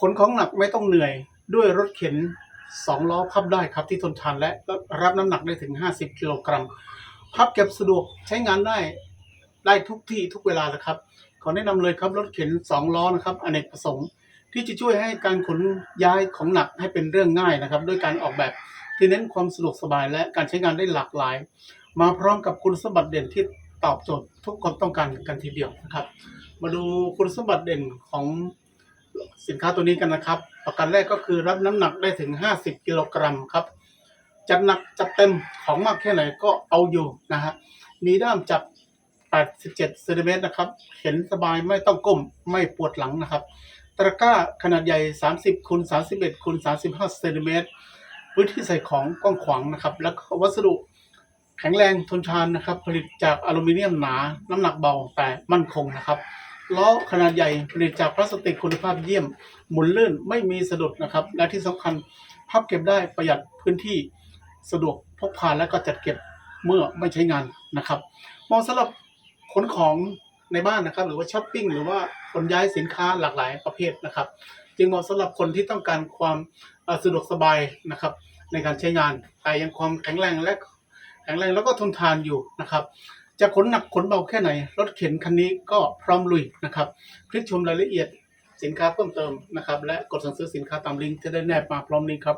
ขนของหนักไม่ต้องเหนื่อยด้วยรถเข็นสองล้อพับได้ครับที่ทนทานและรับน้ำหนักได้ถึง 50 กิโลกรัม พับเก็บสะดวกใช้งานได้ได้ทุกที่ทุกเวลานะครับ ขอแนะนำเลยครับรถเข็นสองล้อนะครับอเนกประสงค์ ที่จะช่วยให้การขนย้ายของหนักให้เป็นเรื่องง่ายนะครับด้วยการออกแบบที่เน้นความสะดวกสบายและการใช้งานได้หลากหลาย มาพร้อมกับคุณสมบัติเด่นที่ตอบโจทย์ทุกความต้องการกันทีเดียวนะครับ มาดูคุณสมบัติเด่นของ สินค้าตัวนี้กันนะครับ ประการแรกก็คือรับน้ำหนักได้ถึง 50 กิโลกรัมครับ จัดหนักจัดเต็มของมากแค่ไหนก็เอาอยู่นะฮะ มีด้ามจับ 87เซนติเมตรนะครับ เห็นสบายไม่ต้องก้มไม่ปวดหลังนะครับ ตะกร้าขนาดใหญ่ 30คูณ31คูณ35เซนติเมตรพื้นที่ใส่ของกว้างขวางนะครับ แล้วก็วัสดุแข็งแรงทนทานนะครับ ผลิตจากอลูมิเนียมหนา น้ำหนักเบาแต่มั่นคงนะครับ ล้อขนาดใหญ่ผลิตจากพลาสติกคุณภาพเยี่ยม หมุนลื่นไม่มีสะดุดนะครับ และที่สำคัญพับเก็บได้ประหยัดพื้นที่สะดวกพกพาและก็จัดเก็บเมื่อไม่ใช้งานนะครับเหมาะสำหรับขนของในบ้านนะครับ หรือว่าช้อปปิ้งหรือว่าขนย้ายสินค้าหลากหลายประเภทนะครับ จึงเหมาะสำหรับคนที่ต้องการความสะดวกสบายนะครับในการใช้งาน แต่ยังความแข็งแรงและแข็งแรงแล้วก็ทนทานอยู่นะครับ จะขนหนักขนเบาแค่ไหน รถเข็นคันนี้ก็พร้อมลุยนะครับคลิกชมรายละเอียดสินค้าเพิ่มเติมนะครับ และกดสั่งซื้อสินค้าตามลิงก์จะได้แนบมาพร้อมนี้ครับ